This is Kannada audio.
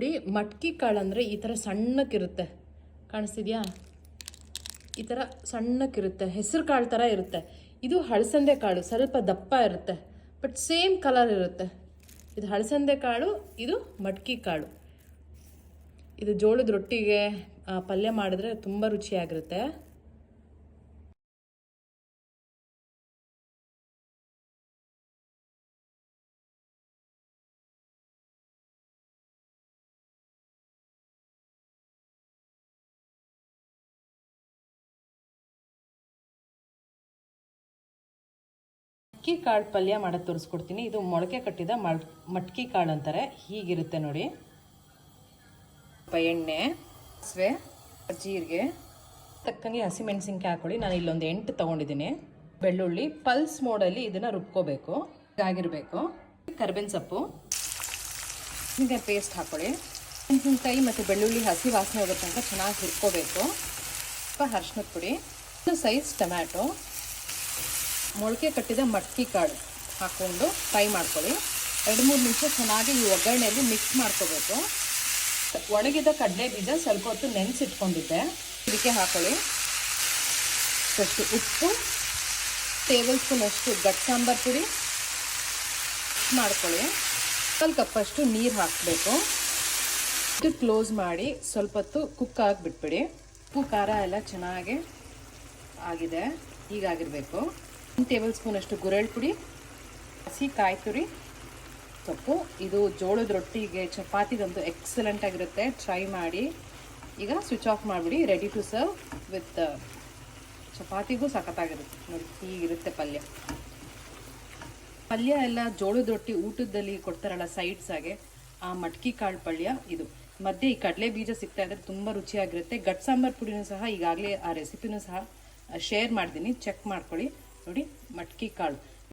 ನೋಡಿ, ಮಟ್ಕಿ ಕಾಳು ಅಂದರೆ ಈ ಥರ ಸಣ್ಣಕ್ಕಿರುತ್ತೆ. ಕಾಣಿಸ್ತಿದ್ಯಾ? ಈ ಥರ ಸಣ್ಣಕ್ಕಿರುತ್ತೆ. ಹೆಸರು ಕಾಳು ಥರ ಇರುತ್ತೆ. ಇದು ಹಳಸಂದೆ ಕಾಳು, ಸ್ವಲ್ಪ ದಪ್ಪ ಇರುತ್ತೆ, ಬಟ್ ಸೇಮ್ ಕಲರ್ ಇರುತ್ತೆ. ಇದು ಹಳಸಂದೆ ಕಾಳು, ಇದು ಮಟ್ಕಿ ಕಾಳು. ಇದು ಜೋಳದ ರೊಟ್ಟಿಗೆ ಪಲ್ಯ ಮಾಡಿದ್ರೆ ತುಂಬ ರುಚಿಯಾಗಿರುತ್ತೆ. ಮಟ್ಕಿ ಕಾಳು ಪಲ್ಯ ಮಾಡೋದು ತೋರಿಸ್ಕೊಡ್ತೀನಿ. ಇದು ಮೊಳಕೆ ಕಟ್ಟಿದ ಮಟ್ಕಿ ಕಾಳು ಅಂತಾರೆ. ಹೀಗಿರುತ್ತೆ ನೋಡಿ. ಎಣ್ಣೆ ಸಾಸಿವೆ ಜೀರಿಗೆ, ತಕ್ಕಂಗೆ ಹಸಿಮೆಣಸಿನ್ಕಾಯಿ ಹಾಕೊಳ್ಳಿ. ನಾನು ಇಲ್ಲೊಂದು ಎಂಟು ತೊಗೊಂಡಿದ್ದೀನಿ. ಬೆಳ್ಳುಳ್ಳಿ, ಪಲ್ಸ್ ಮೋಡಲ್ಲಿ ಇದನ್ನು ರುಬ್ಕೋಬೇಕು. ಆಗಿರಬೇಕು ಕರ್ಬೇವಿನ ಸೊಪ್ಪು. ಹೀಗೆ ಪೇಸ್ಟ್ ಹಾಕೊಳ್ಳಿ. ಮೆಣಸಿನ್ಕಾಯಿ ಮತ್ತು ಬೆಳ್ಳುಳ್ಳಿ ಹಸಿ ವಾಸನೆ ಹೋಗೋ ತನಕ ಚೆನ್ನಾಗಿ ಹುರ್ಕೋಬೇಕು ಸ್ವಲ್ಪ ಅರ್ಶಿನದ ಪುಡಿ. Size tomato. ಮೊಳಕೆ ಕಟ್ಟಿದ ಮಟ್ಕಿ ಕಾಳು ಹಾಕ್ಕೊಂಡು ಫ್ರೈ ಮಾಡ್ಕೊಳ್ಳಿ. ಎರಡು ಮೂರು ನಿಮಿಷ ಚೆನ್ನಾಗಿ ಈ ಒಗ್ಗರಣೆಯಲ್ಲಿ ಮಿಕ್ಸ್ ಮಾಡ್ಕೋಬೇಕು. ಒಣಗಿದ ಕಡಲೆ ಬೀಜ ಸ್ವಲ್ಪ ಹೊತ್ತು ನೆನೆಸಿಟ್ಕೊಂಡಿದ್ದೆ. ಇದಕ್ಕೆ ಹಾಕೊಳ್ಳಿ. ಫಸ್ಟು ಉಪ್ಪು ಟೇಬಲ್ ಸ್ಪೂನ್ ಅಷ್ಟು ಗಟ್ ಸಾಂಬಾರ್ ಪುಡಿ ಮಾಡ್ಕೊಳ್ಳಿ. ಒಂದು ಕಪ್ಪಷ್ಟು ನೀರು ಹಾಕಬೇಕು. ಇದು ಕ್ಲೋಸ್ ಮಾಡಿ ಸ್ವಲ್ಪ ಹೊತ್ತು ಕುಕ್ ಆಗಿಬಿಟ್ಬಿಡಿ. ಉಪ್ಪು, ಖಾರ ಎಲ್ಲ ಚೆನ್ನಾಗಿ ಆಗಿದೆ. ಹೀಗಾಗಿರಬೇಕು. ಟೇಬಲ್ ಸ್ಪೂನ್ ಅಷ್ಟು ಗುರೆಳ್ ಪುಡಿ, ಹಸಿ ಕಾಯಿ ತುರಿ, ಸೊಪ್ಪು. ಇದು ಜೋಳದ ರೊಟ್ಟಿಗೆ ಚಪಾತಿಗಂತೂ ಎಕ್ಸಲೆಂಟ್ ಆಗಿರುತ್ತೆ. ಟ್ರೈ ಮಾಡಿ. ಈಗ ಸ್ವಿಚ್ ಆಫ್ ಮಾಡಿಬಿಡಿ. ರೆಡಿ ಟು ಸರ್ವ್ ವಿತ್ ಚಪಾತಿಗೂ ಸಖತ್ತಾಗಿರುತ್ತೆ. ನೋಡಿ, ಹೀಗಿರುತ್ತೆ ಪಲ್ಯ. ಪಲ್ಯ ಎಲ್ಲ ಜೋಳದ ರೊಟ್ಟಿ ಊಟದಲ್ಲಿ ಕೊಡ್ತಾರಲ್ಲ ಸೈಡ್ಸ್ ಆಗಿ ಆ ಮಟ್ಕಿ ಕಾಳು ಪಲ್ಯ ಇದು. ಮಧ್ಯೆ ಈ ಕಡಲೆ ಬೀಜ ಸಿಗ್ತಾ ಇದ್ರೆ ತುಂಬ ರುಚಿಯಾಗಿರುತ್ತೆ. ಗಟ್ ಸಾಂಬಾರ್ ಪುಡಿನೂ ಸಹ ಈಗಾಗಲೇ ಆ ರೆಸಿಪಿನೂ ಸಹ ಶೇರ್ ಮಾಡ್ತೀನಿ. ಚೆಕ್ ಮಾಡ್ಕೊಳ್ಳಿ. ನೋಡಿ ಮಟ್ಕಿ ಕಾಳು.